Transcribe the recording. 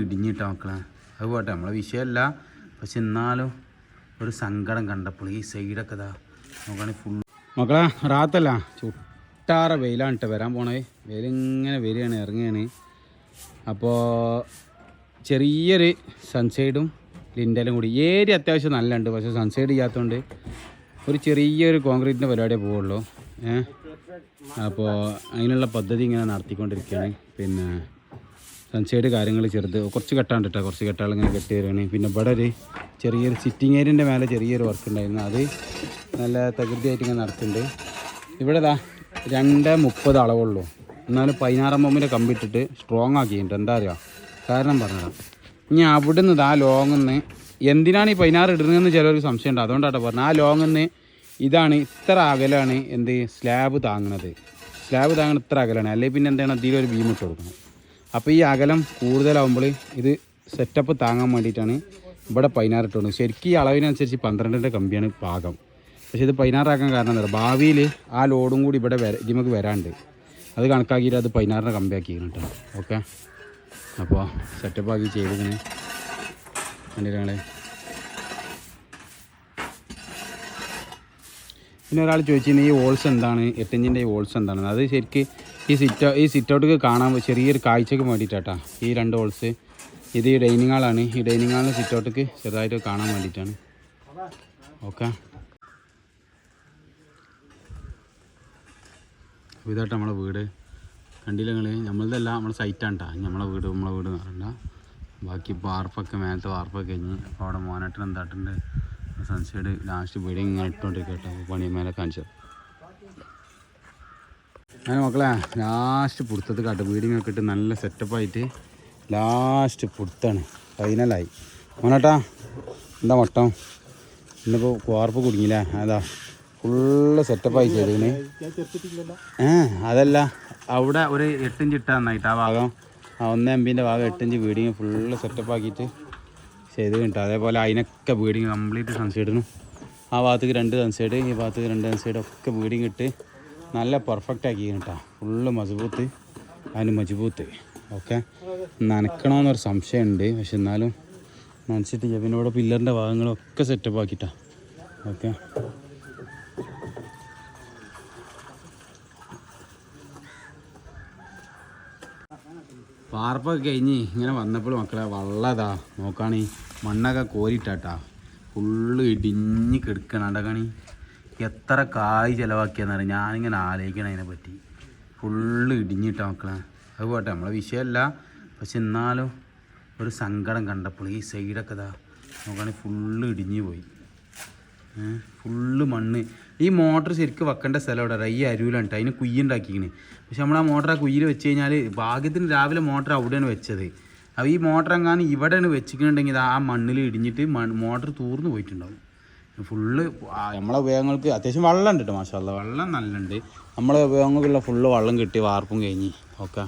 ഇടിഞ്ഞിട്ടാ മക്കളെ അത് പോട്ടെ നമ്മളെ വിഷയമല്ല. പക്ഷെ എന്നാലും ഒരു സങ്കടം കണ്ടപ്പോൾ ഈ സൈഡൊക്കെ ഇതാ നോക്കുകയാണെങ്കിൽ ഫുൾ മക്കളെ റാത്തല്ല. ചുട്ടാറ വെയിലാണ് വരാൻ പോണേ. വെയിലിങ്ങനെ വരികയാണ് ഇറങ്ങുകയാണ്. അപ്പോൾ ചെറിയൊരു സൺസൈഡും ലിൻഡലും കൂടി. ഏരിയ അത്യാവശ്യം നല്ലുണ്ട് പക്ഷെ സൺസൈഡ് ചെയ്യാത്തതുകൊണ്ട് ഒരു ചെറിയൊരു കോൺക്രീറ്റിന്റെ പരിപാടിയേ പോവുള്ളൂ. ഏഹ് അപ്പോൾ അതിനുള്ള പദ്ധതി ഇങ്ങനെ നടത്തിക്കൊണ്ടിരിക്കുകയാണ്. പിന്നെ സൺസൈഡ് കാര്യങ്ങൾ ചെറുത്. കുറച്ച് കെട്ടാണ്ട് കേട്ടോ കുറച്ച് കെട്ടാൾ ഇങ്ങനെ കെട്ടി വരികയാണ് പിന്നെ ഇവിടെ ഒരു ചെറിയൊരു സിറ്റിംഗ് ഏരിയന്റെ മേലെ ചെറിയൊരു വർക്ക് ഉണ്ടായിരുന്നു. അത് നല്ല തകൃതിയായിട്ട് ഇങ്ങനെ നടത്തുന്നുണ്ട് ഇവിടെ ഇതാ രണ്ട് മുപ്പത് അളവുള്ളൂ. എന്നാലും പതിനാറാം ബൊമ്മിന്റെ കമ്പിട്ടിട്ട് സ്ട്രോങ് ആക്കിയിട്ടുണ്ട്. എന്താ അറിയുക കാരണം പറഞ്ഞതാണ് ഇനി അവിടെ നിന്ന് ആ ലോങ്ങിൽ നിന്ന് എന്തിനാണ് ഈ പതിനാറ് ഇടുന്നതെന്ന് ചിലർക്ക് സംശയമുണ്ട്. അതുകൊണ്ടാട്ടോ പറഞ്ഞത്. ആ ലോങ്ങിൽ നിന്ന് ഇതാണ് ഇത്ര അകലാണ് എന്ത്? സ്ലാബ് താങ്ങണത്. സ്ലാബ് താങ്ങണ ഇത്ര അകലാണ്. അല്ലെങ്കിൽ പിന്നെ എന്താണ്? അതിലൊരു ബീം ഇട്ട് കൊടുക്കണം. അപ്പോൾ ഈ അകലം കൂടുതലാവുമ്പോൾ ഇത് സെറ്റപ്പ് താങ്ങാൻ വേണ്ടിയിട്ടാണ് ഇവിടെ പതിനാറ് ഇട്ടുണ്ട് ശരിക്കും ഈ അളവിനനുസരിച്ച് പന്ത്രണ്ടിന്റെ കമ്പിയാണ് പാകം. പക്ഷേ ഇത് പതിനാറാക്കാൻ കാരണം എന്താ? ഭാവിയിൽ ആ ലോഡും കൂടി ഇവിടെ വര ഇതിമക്ക് വരാണ്ട്. അത് കണക്കാക്കിയിട്ട് അത് പതിനാറിന്റെ കമ്പിയാക്കി കേട്ടോ. ഓക്കെ അപ്പോൾ സെറ്റപ്പ് ആക്കി ചെയ്തിങ്ങനെ കണ്ടില്ലേ പിന്നെ ഒരാൾ ചോദിച്ചിരുന്നു ഈ വോൾസ് എന്താണ്? എട്ടിഞ്ചിന്റെ ഈ വോൾസ് എന്താണ്? അത് ശരിക്ക് ഈ സിറ്റ് ഈ സിറ്റൗട്ടിക്ക് കാണാൻ ചെറിയൊരു കാഴ്ചക്ക് വേണ്ടിയിട്ടാട്ടാ ഈ രണ്ട് ഹോൾസ് ഇത് ഈ ഡൈനിങ് ഹാളാണ് ഈ ഡൈനിങ് ഹാളിൽ സിറ്റൗട്ടിക്ക് ചെറുതായിട്ട് കാണാൻ വേണ്ടിയിട്ടാണ് ഓക്കെ. ഇതായിട്ട് നമ്മളെ വീട്. കണ്ടില്ല നിങ്ങൾ നമ്മളതല്ല നമ്മളെ സൈറ്റാണ് കേട്ടോ നമ്മളെ വീട് നമ്മളെ വീട് എന്ന് ബാക്കി വാർപ്പൊക്കെ മേലത്തെ വാർപ്പൊക്കെ കഴിഞ്ഞ് അപ്പോൾ അവിടെ മോനായിട്ട് എന്താട്ടുണ്ട്? സൺസൈഡ് ലാസ്റ്റ് ബിൽഡിങ് ഇങ്ങനെ ഇട്ടുകൊണ്ടിരിക്കുക കേട്ടോ പണി മേലെ കാണിച്ചത്. അങ്ങനെ മക്കളെ ലാസ്റ്റ് പുടുത്തത് കാട്ടും ബീഡിങ് ഒക്കെ ഇട്ട് നല്ല സെറ്റപ്പായിട്ട് ലാസ്റ്റ് പുടുത്താണ്. ഫൈനലായി മോനട്ടാ എന്താ മട്ടം ഇന്നിപ്പോൾ കുവാർപ്പ് കുടുങ്ങില്ല അതാ ഫുള്ള് സെറ്റപ്പായി ചെയ്തതിന് ഏ അതല്ല അവിടെ ഒരു എട്ടിഞ്ച് ഇട്ടാ നന്നായിട്ട്. ആ ഭാഗം ആ ഒന്ന് എം ബിന്റെ ഭാഗം എട്ടിഞ്ച് വീഡിങ് ഫുള്ള് സെറ്റപ്പ് ആക്കിയിട്ട് ചെയ്ത് കിട്ടും അതേപോലെ അതിനൊക്കെ വീഡിങ് കംപ്ലീറ്റ് സൺസൈഡിനും ആ ഭാഗത്തേക്ക് രണ്ട് സൺസൈഡ് ഈ ഭാഗത്തേക്ക് രണ്ട് സൺസൈഡ് ഒക്കെ വീടിങ് ഇട്ട് നല്ല പെർഫെക്റ്റ് ആക്കി കേട്ടോ. ഫുള്ള് മജബൂത്ത്. അതിന് മജബൂത്ത്. ഓക്കെ നനക്കണമെന്നൊരു സംശയമുണ്ട്. പക്ഷെ എന്നാലും നനച്ചിട്ട് ജബിനോടെ പില്ലറിന്റെ ഭാഗങ്ങളൊക്കെ സെറ്റപ്പ് ആക്കിയിട്ടാ ഓക്കെ പാർപ്പൊക്കെ കഴിഞ്ഞ് ഇങ്ങനെ വന്നപ്പോൾ മക്കളെ വള്ളതാ. നോക്കാണി മണ്ണൊക്കെ കോരിട്ടാട്ടാ. ഫുള്ള് ഇടിഞ്ഞ് കിടക്കണം. അടക്കണി എത്ര കായ് ചിലവാക്കിയെന്നറിയാം? ഞാനിങ്ങനെ ആലോചിക്കണം അതിനെ പറ്റി ഫുള്ള് ഇടിഞ്ഞിട്ട് മക്കളെ. അത് പോട്ടെ നമ്മളെ വിഷയമല്ല. പക്ഷെ എന്നാലും ഒരു സങ്കടം കണ്ടപ്പോൾ ഈ സൈഡൊക്കെ ഇതാ നോക്കുകയാണെങ്കിൽ ഫുള്ള് ഇടിഞ്ഞ് പോയി. ഫുള്ള് മണ്ണ്. ഈ മോട്ടർ ശരിക്കും വെക്കേണ്ട സ്ഥലം ഇവിടെ ഈ അരുവിലുണ്ട് അതിന് അതിന് കുയ്യുണ്ടാക്കിക്കണ് പക്ഷെ നമ്മൾ ആ മോട്ടർ ആ കുയ്യിൽ വെച്ച് കഴിഞ്ഞാൽ ഭാഗ്യത്തിന് രാവിലെ മോട്ടർ അവിടെയാണ് വെച്ചത്. അപ്പോൾ ഈ മോട്ടർ എങ്ങാനും ഇവിടെയാണ് വെച്ചിട്ടുണ്ടെങ്കിൽ ആ മണ്ണിൽ ഇടിഞ്ഞിട്ട് മോട്ടർ തൂർന്നു പോയിട്ടുണ്ടാവും. ഫുള്ള് നമ്മളെ ഉപയോഗങ്ങൾക്ക് അത്യാവശ്യം വെള്ളം ഉണ്ട് കേട്ടോ മാഷാല്ല വെള്ളം നല്ലുണ്ട്. നമ്മളെ ഉപയോഗങ്ങൾക്കുള്ള ഫുള്ള് വെള്ളം കിട്ടി വാർപ്പും കഴിഞ്ഞ്. ഓക്കെ.